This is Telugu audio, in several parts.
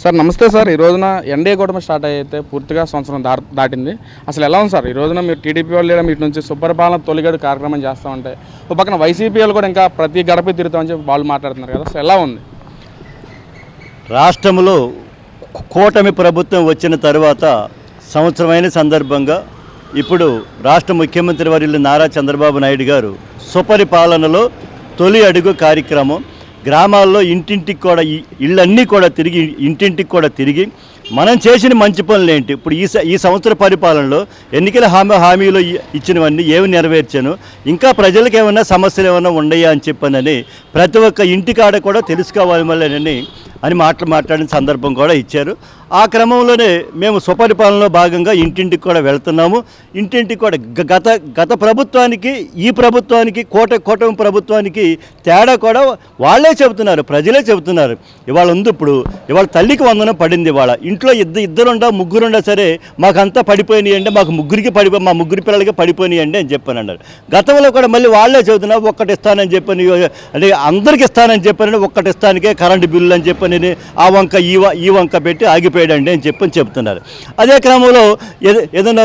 సార్ నమస్తే సార్. ఈ రోజున ఎన్డీఏ కూటమి స్టార్ట్ అయితే పూర్తిగా సంవత్సరం దా దాటింది. అసలు ఎలా ఉంది సార్? ఈ రోజున మీరు టీడీపీ వాళ్ళు లేదా మీటి నుంచి సుపరిపాలన తొలిగడు కార్యక్రమం చేస్తూ ఉంటే ఒక పక్కన వైసీపీ వాళ్ళు కూడా ఇంకా ప్రతి గడప తిరుగుతామని చెప్పి వాళ్ళు మాట్లాడుతున్నారు కదా. అసలు ఎలా ఉంది? రాష్ట్రంలో కూటమి ప్రభుత్వం వచ్చిన తర్వాత సంవత్సరమైన సందర్భంగా ఇప్పుడు రాష్ట్ర ముఖ్యమంత్రి వర్యులు నారా చంద్రబాబు నాయుడు గారు సుపరిపాలనలో తొలి అడుగు కార్యక్రమం గ్రామాల్లో ఇంటింటికి కూడా ఇళ్ళన్నీ కూడా తిరిగి ఇంటింటికి కూడా తిరిగి మనం చేసిన మంచి పనులు ఏంటి? ఇప్పుడు ఈ స- ఈ సంవత్సర పరిపాలనలో ఎన్నికల హామీ హామీలో ఇచ్చినవన్నీ ఏమి నెరవేర్చాను? ఇంకా ప్రజలకు ఏమైనా సమస్యలు ఏమైనా ఉన్నాయా అని చెప్పానని ప్రతి ఒక్క ఇంటికాడ కూడా తెలుసుకోవాలి మళ్ళీ అని మాటలు మాట్లాడిన సందర్భం కూడా ఇచ్చారు. ఆ క్రమంలోనే మేము స్వపరిపాలనలో భాగంగా ఇంటింటికి కూడా వెళ్తున్నాము. ఇంటింటికి కూడా గత గత ప్రభుత్వానికి ఈ ప్రభుత్వానికి కోట కూటమి ప్రభుత్వానికి తేడా కూడా వాళ్ళే చెబుతున్నారు ప్రజలే చెబుతున్నారు. ఇవాళ ఉంది ఇప్పుడు ఇవాళ తల్లికి వందనం పడింది ఇవాళ. ఇంట్లో ఇద్దరు ఇద్దరుండా ముగ్గురుండా సరే మాకంతా పడిపోయినాయి అంటే మాకు ముగ్గురికి పడిపోయి మా ముగ్గురి పిల్లలకి పడిపోయినాయి అండి అని చెప్పాను అన్నారు గతంలో కూడా మళ్ళీ వాళ్ళే చెబుతున్నారు ఒక్కటి ఇస్తానని చెప్పని అంటే అందరికి ఇస్తానని చెప్పని ఒక్కటి ఇస్తానికే కరెంటు బిల్లు అని చెప్పని ఆ వంక ఈ వ- ఈ వంక పెట్టి ఆగిపోయాడండి అని చెప్పని చెప్తున్నారు. అదే క్రమంలో ఏదైనా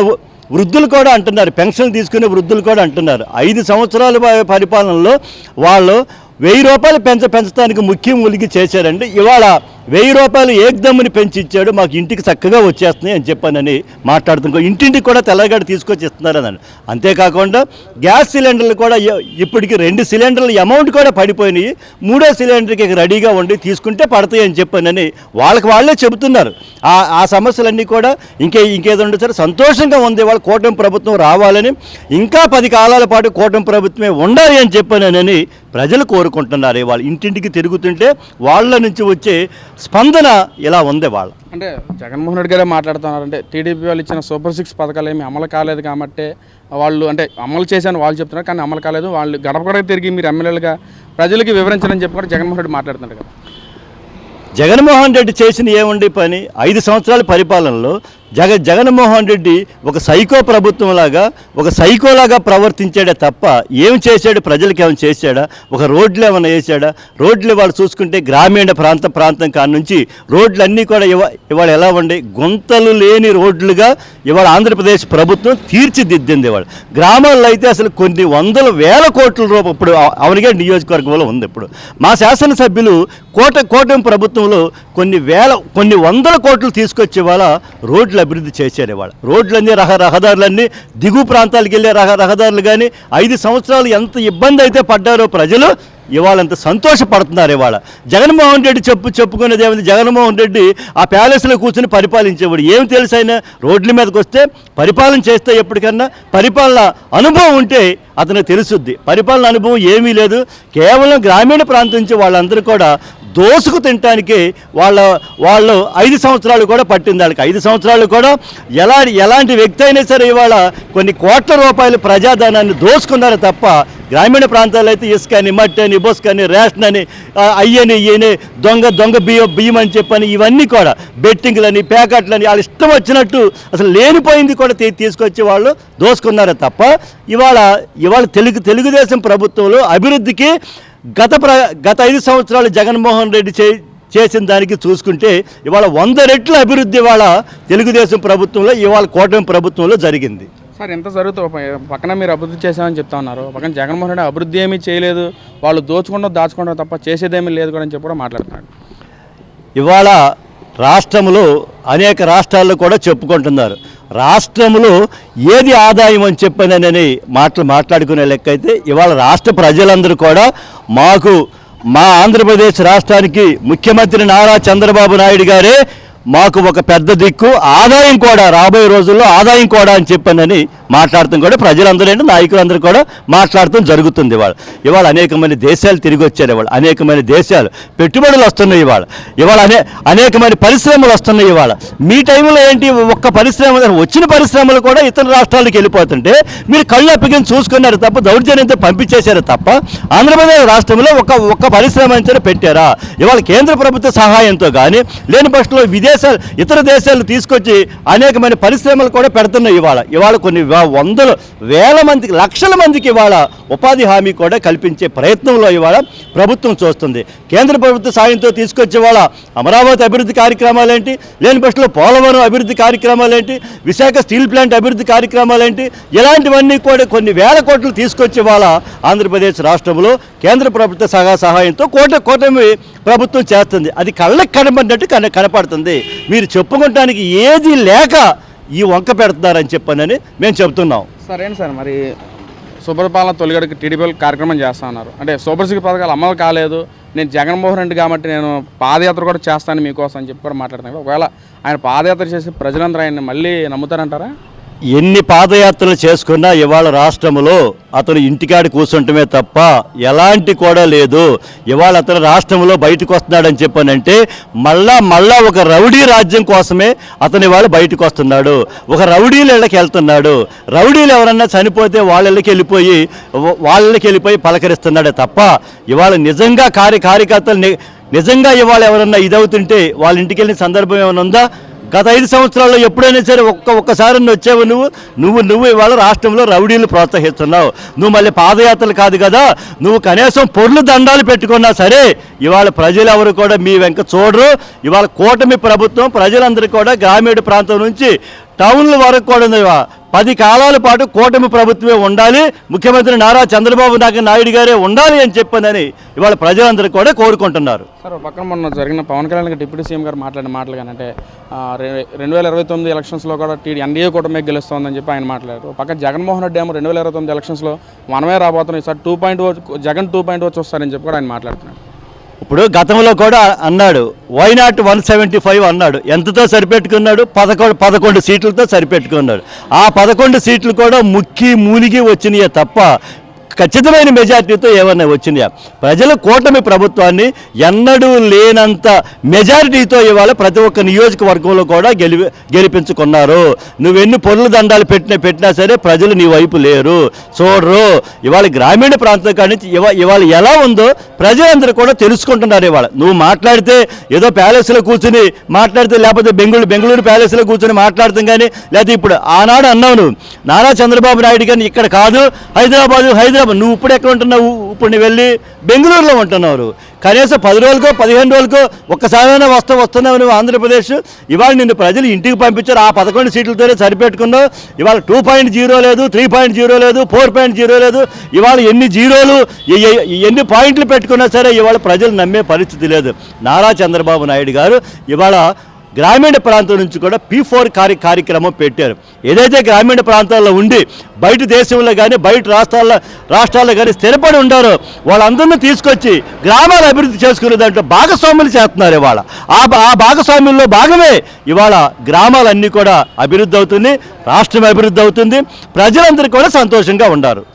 వృద్ధులు కూడా అంటున్నారు పెన్షన్ తీసుకునే వృద్ధులు కూడా అంటున్నారు. ఐదు సంవత్సరాల పరిపాలనలో వాళ్ళు వెయ్యి రూపాయలు పెంచ పెంచడానికి ముఖ్యం ఉలిగి చేశారండి. ఇవాళ వెయ్యి రూపాయలు ఏకదమ్ముని పెంచి ఇచ్చాడు మాకు ఇంటికి చక్కగా వచ్చేస్తున్నాయి అని చెప్పానని మాట్లాడుతున్నా ఇంటింటికి కూడా తెల్లగడ తీసుకొచ్చి ఇస్తున్నారని అంతేకాకుండా గ్యాస్ సిలిండర్లు కూడా ఇప్పటికి రెండు సిలిండర్ల అమౌంట్ కూడా పడిపోయినాయి. మూడో సిలిండర్కి రెడీగా ఉండి తీసుకుంటే పడతాయి అని చెప్పానని వాళ్ళకి వాళ్ళే చెబుతున్నారు. ఆ ఆ సమస్యలన్నీ కూడా ఇంకే ఇంకేదో సరే సంతోషంగా ఉంది. వాళ్ళ కూటమి ప్రభుత్వం రావాలని ఇంకా పది కాలాల పాటు కూటమి ప్రభుత్వమే ఉండాలి అని చెప్పానని ప్రజలు కోరుకుంటున్నారు వాళ్ళ ఇంటింటికి తిరుగుతుంటే వాళ్ళ నుంచి వచ్చే స్పందన ఇలా ఉంది వాళ్ళ. అంటే జగన్మోహన్ రెడ్డి గారే మాట్లాడుతున్నారు అంటే టీడీపీ వాళ్ళు ఇచ్చిన సూపర్ సిక్స్ పథకాలు ఏమి అమలు కాలేదు కాబట్టి వాళ్ళు అంటే అమలు చేశాను వాళ్ళు చెప్తున్నారు కానీ అమలు కాలేదు. వాళ్ళు గడప గడప తిరిగి మీరు ఎమ్మెల్యేలుగా ప్రజలకి వివరించాలని చెప్పి కూడా జగన్మోహన్ రెడ్డి మాట్లాడుతున్నారు కదా. జగన్మోహన్ రెడ్డి చేసిన ఏముండి పని? ఐదు సంవత్సరాల పరిపాలనలో జగ జగన్మోహన్ రెడ్డి ఒక సైకో ప్రభుత్వంలాగా ఒక సైకోలాగా ప్రవర్తించాడే తప్ప ఏం చేశాడు? ప్రజలకు ఏమైనా చేశాడా? ఒక రోడ్లు ఏమైనా వేసాడా రోడ్లు వాళ్ళు చూసుకుంటే గ్రామీణ ప్రాంత ప్రాంతం కాడ నుంచి రోడ్లు అన్నీ కూడా ఇవా ఇవాళ ఎలా ఉండే గుంతలు లేని రోడ్లుగా ఇవాళ ఆంధ్రప్రదేశ్ ప్రభుత్వం తీర్చిదిద్దింది ఇవాళ. గ్రామాల్లో అయితే అసలు కొన్ని వందల వేల కోట్ల రూపాయలు ఇప్పుడు అవనిగే నియోజకవర్గంలో ఉంది ఇప్పుడు. మా శాసనసభ్యులు కోట కోటం ప్రభుత్వంలో కొన్ని వేల కొన్ని వందల కోట్లు తీసుకొచ్చి ఇవాళ రోడ్లు అభివృద్ధి చేశారు ఇవాళ. రోడ్లన్నీ రహ రహదారులన్నీ దిగు ప్రాంతాలకు వెళ్ళే రహ రహదారులు కానీ ఐదు సంవత్సరాలు ఎంత ఇబ్బంది అయితే పడ్డారో ప్రజలు ఇవాళ అంత సంతోషపడుతున్నారు ఇవాళ. జగన్మోహన్ రెడ్డి చెప్పు చెప్పుకునేది ఏమైంది జగన్మోహన్ రెడ్డి ఆ ప్యాలెస్లో కూర్చుని పరిపాలించేవాడు. ఏం తెలుసు ఆయన? రోడ్ల మీదకి వస్తే పరిపాలన చేస్తే ఎప్పటికన్నా పరిపాలన అనుభవం ఉంటే అతనికి తెలుసుద్ది. పరిపాలన అనుభవం ఏమీ లేదు. కేవలం గ్రామీణ ప్రాంతం నుంచి వాళ్ళందరూ కూడా దోసుకు తినటానికి వాళ్ళ వాళ్ళు ఐదు సంవత్సరాలు కూడా పట్టింది వాళ్ళకి. ఐదు సంవత్సరాలు కూడా ఎలా ఎలాంటి వ్యక్తి అయినా సరే ఇవాళ కొన్ని కోట్ల రూపాయలు ప్రజాధనాన్ని దోసుకున్నారు తప్ప గ్రామీణ ప్రాంతాల్లో అయితే ఇసుక అని మట్టి అని బొస్క్ అని రేషన్ అని ఆ, అయ్యని ఇయ్యని దొంగ దొంగ బియ్యం బియ్యం అని చెప్పని ఇవన్నీ కూడా బెట్టింగ్లని ప్యాకెట్లని వాళ్ళు ఇష్టం వచ్చినట్టు అసలు లేనిపోయింది కూడా తీసుకొచ్చి వాళ్ళు దోసుకున్నారు తప్ప ఇవాళ ఇవాళ తెలుగు తెలుగుదేశం ప్రభుత్వంలో అభివృద్ధికి గత ప్ర గత ఐదు సంవత్సరాలు జగన్మోహన్ రెడ్డి చే చేసిన దానికి చూసుకుంటే ఇవాళ వంద రెట్ల అభివృద్ధి ఇవాళ తెలుగుదేశం ప్రభుత్వంలో ఇవాళ కూటమి ప్రభుత్వంలో జరిగింది. సార్ ఎంత జరుగుతూ పక్కన మీరు అభివృద్ధి చేశామని చెప్తా ఉన్నారు పక్కన జగన్మోహన్ రెడ్డి అభివృద్ధి ఏమీ చేయలేదు. వాళ్ళు దోచుకుంటూ దాచుకుంటాం తప్ప చేసేదేమీ లేదు కూడా అని చెప్పి కూడా మాట్లాడుతున్నాడు ఇవాళ రాష్ట్రంలో అనేక రాష్ట్రాల్లో కూడా చెప్పుకుంటున్నారు. రాష్ట్రంలో ఏది ఆదాయం అని చెప్పనని మాటలు మాట్లాడుకునే లెక్క అయితే ఇవాళ రాష్ట్ర ప్రజలందరూ కూడా మాకు మా ఆంధ్రప్రదేశ్ రాష్ట్రానికి ముఖ్యమంత్రి నారా చంద్రబాబు నాయుడు గారే మాకు ఒక పెద్ద దిక్కు ఆదాయం కూడా రాబోయే రోజుల్లో ఆదాయం కూడా అని చెప్పానని మాట్లాడటం కూడా ప్రజలందరూ ఏంటి? నాయకులందరూ కూడా మాట్లాడటం జరుగుతుంది ఇవాళ. ఇవాళ అనేకమైన దేశాలు తిరిగి వచ్చారు ఇవాళ. అనేకమైన దేశాలు పెట్టుబడులు వస్తున్నాయి ఇవాళ. ఇవాళ అనే అనేకమైన పరిశ్రమలు వస్తున్నాయి ఇవాళ. మీ టైంలో ఏంటి? ఒక్క పరిశ్రమ వచ్చిన పరిశ్రమలు కూడా ఇతర రాష్ట్రాలకు వెళ్ళిపోతుంటే మీరు కళ్ళు అప్పగించి చూసుకున్నారు తప్ప దౌర్జన్యంతో పంపించేశారు తప్ప ఆంధ్రప్రదేశ్ రాష్ట్రంలో ఒక ఒక్క పరిశ్రమ అయినా పెట్టారా? ఇవాళ కేంద్ర ప్రభుత్వ సహాయంతో కానీ లేని పక్షంలో విదేశాలు ఇతర దేశాలు తీసుకొచ్చి అనేకమైన పరిశ్రమలు కూడా పెడుతున్నాయి ఇవాళ. ఇవాళ కొన్ని వందలు వేల మందికి లక్షల మందికి ఇవాళ ఉపాధి హామీ కూడా కల్పించే ప్రయత్నంలో ఇవాళ ప్రభుత్వం చూస్తుంది. కేంద్ర ప్రభుత్వ సాయంతో తీసుకొచ్చే వాళ్ళ అమరావతి అభివృద్ధి కార్యక్రమాలేంటి? లేని పక్షంలో పోలవరం అభివృద్ధి కార్యక్రమాలేంటి? విశాఖ స్టీల్ ప్లాంట్ అభివృద్ధి కార్యక్రమాలేంటి? ఇలాంటివన్నీ కూడా కొన్ని వేల కోట్లు తీసుకొచ్చే వాళ్ళ ఆంధ్రప్రదేశ్ రాష్ట్రంలో కేంద్ర ప్రభుత్వ సహా సహాయంతో కోట కూటమి ప్రభుత్వం చేస్తుంది. అది కళ్ళకి కనబడినట్టు కన కనపడుతుంది. మీరు చెప్పుకోవటానికి ఏది లేక ఈ వంక పెడుతున్నారని చెప్పానని మేము చెప్తున్నాం. సరేంటి సార్ మరి శుభ్రపాలన తొలిగడికి టీడీపీ కార్యక్రమం చేస్తా ఉన్నారు అంటే శుభ్రశ్రీ పథకాలు అమలు కాలేదు. నేను జగన్మోహన్ రెడ్డి కాబట్టి నేను పాదయాత్ర కూడా చేస్తాను మీకోసం అని చెప్పి కూడా మాట్లాడుతున్నాను ఒకవేళ ఆయన పాదయాత్ర చేసి ప్రజలందరూ ఆయన్ని మళ్ళీ నమ్ముతారంటారా? ఎన్ని పాదయాత్రలు చేసుకున్నా ఇవాళ రాష్ట్రంలో అతను ఇంటికాడ కూర్చుంటమే తప్ప ఎలాంటి కూడా లేదు. ఇవాళ అతను రాష్ట్రంలో బయటకు వస్తున్నాడని చెప్పానంటే మళ్ళా మళ్ళా ఒక రౌడీ రాజ్యం కోసమే అతను ఇవాళ బయటకు వస్తున్నాడు ఒక రౌడీల ఇళ్ళకి వెళ్తున్నాడు. రౌడీలు ఎవరన్నా చనిపోతే వాళ్ళ ఇళ్ళకి వెళ్ళిపోయి వాళ్ళకి వాళ్ళ ఇళ్ళకి వెళ్ళిపోయి పలకరిస్తున్నాడే తప్ప ఇవాళ నిజంగా కార్య కార్యకర్తలు ని- నిజంగా ఇవాళ ఎవరన్నా ఇదవుతుంటే వాళ్ళ ఇంటికి వెళ్ళిన సందర్భం ఏమైనా ఉందా? గత ఐదు సంవత్సరాల్లో ఎప్పుడైనా సరే ఒక్క ఒక్కసారి వచ్చావు నువ్వు? నువ్వు నువ్వు ఇవాళ రాష్ట్రంలో రౌడీలు ప్రోత్సహిస్తున్నావు. నువ్వు మళ్ళీ పాదయాత్రలు కాదు కదా? నువ్వు కనీసం పొర్లు దండాలు పెట్టుకున్నా సరే ఇవాళ ప్రజలు ఎవరు కూడా మీ వెంక చూడరు. ఇవాళ కూటమి ప్రభుత్వం ప్రజలందరూ కూడా గ్రామీణ ప్రాంతం నుంచి టౌన్ల వరకు కూడా పది కాలాల పాటు కూటమి ప్రభుత్వమే ఉండాలి ముఖ్యమంత్రి నారా చంద్రబాబు నాయుడు నాయుడు గారే ఉండాలి అని చెప్పిందని ఇవాళ ప్రజలందరూ కూడా కోరుకుంటున్నారు. సార్ ఒక పక్కన మొన్న జరిగిన పవన్ కళ్యాణ్ గారు డిప్యూటీ సీఎం గారు మాట్లాడిన మాటలు కానీ అంటే రెండు వేల ఇరవై తొమ్మిది ఎలక్షన్స్లో కూడా టీడీ ఎన్డీఏ కూటమి గెలుస్తోందని చెప్పి ఆయన మాట్లాడారు. పక్కన పక్క జగన్మోహన్ రెడ్డి ఏమో రెండు వేల ఇరవై తొమ్మిది ఎలక్షన్స్లో మనమే రాబోతున్నాం ఈసారి two point Jagan two point వచ్చి వస్తారని చెప్పి కూడా ఆయన మాట్లాడుతున్నాడు ఇప్పుడు గతంలో కూడా అన్నాడు why not one seventy five అన్నాడు. ఎంతతో సరిపెట్టుకున్నాడు? పదకొండు పదకొండు సీట్లతో సరిపెట్టుకున్నాడు. ఆ పదకొండు సీట్లు కూడా ముక్కి మూలిగి వచ్చినాయే తప్ప ఖచ్చితమైన మెజార్టీతో ఏమన్నా వచ్చినాయా ప్రజలు కూటమి ప్రభుత్వాన్ని ఎన్నడూ లేనంత మెజారిటీతో ఇవాళ ప్రతి ఒక్క నియోజకవర్గంలో కూడా గెలి గెలిపించుకున్నారు. నువ్వెన్ని పొరుల దండాలు పెట్టినా పెట్టినా సరే ప్రజలు నీ వైపు లేరు. చూడరు. ఇవాళ గ్రామీణ ప్రాంతం కానీ ఇవా ఇవాళ ఎలా ఉందో ప్రజలందరూ కూడా తెలుసుకుంటున్నారు ఇవాళ. నువ్వు మాట్లాడితే ఏదో ప్యాలెస్లో కూర్చుని మాట్లాడితే లేకపోతే బెంగళూరు బెంగళూరు ప్యాలెస్లో కూర్చొని మాట్లాడతాం కానీ లేకపోతే ఇప్పుడు ఆనాడు అన్నావు నువ్వు. నారా చంద్రబాబు నాయుడు కానీ ఇక్కడ కాదు హైదరాబాదు హైదరాబాద్ నువ్వు ఇప్పుడు ఎక్కడ ఉంటున్నావు? ఇప్పుడు నువ్వు వెళ్ళి బెంగళూరులో ఉంటున్నారు. కనీసం పది రోజులకో పదిహేను రోజులకో ఒక్కసారైనా వస్తా వస్తున్నావు నువ్వు ఆంధ్రప్రదేశ్. ఇవాళ నిన్ను ప్రజలు ఇంటికి పంపించారు. ఆ పదకొండు సీట్లతోనే సరిపెట్టుకున్నావు. ఇవాళ టూ పాయింట్ జీరో లేదు త్రీ పాయింట్ జీరో లేదు ఫోర్ పాయింట్ జీరో లేదు. ఇవాళ ఎన్ని జీరోలు ఎన్ని పాయింట్లు పెట్టుకున్నా సరే ఇవాళ ప్రజలు నమ్మే పరిస్థితి లేదు. నారా చంద్రబాబు నాయుడు గారు ఇవాళ గ్రామీణ ప్రాంతం నుంచి కూడా పీ ఫోర్ కార్య కార్యక్రమం పెట్టారు. ఏదైతే గ్రామీణ ప్రాంతాల్లో ఉండి బయట దేశంలో కానీ బయట రాష్ట్రాల్లో రాష్ట్రాల్లో కానీ స్థిరపడి ఉండారో వాళ్ళందరినీ తీసుకొచ్చి గ్రామాలు అభివృద్ధి చేసుకునే దాంట్లో భాగస్వాములు చేస్తున్నారు ఇవాళ. ఆ భా- ఆ భాగస్వామ్యంలో భాగమే ఇవాళ గ్రామాలన్నీ కూడా అభివృద్ధి అవుతుంది రాష్ట్రం అభివృద్ధి అవుతుంది ప్రజలందరూ కూడా సంతోషంగా ఉండారు.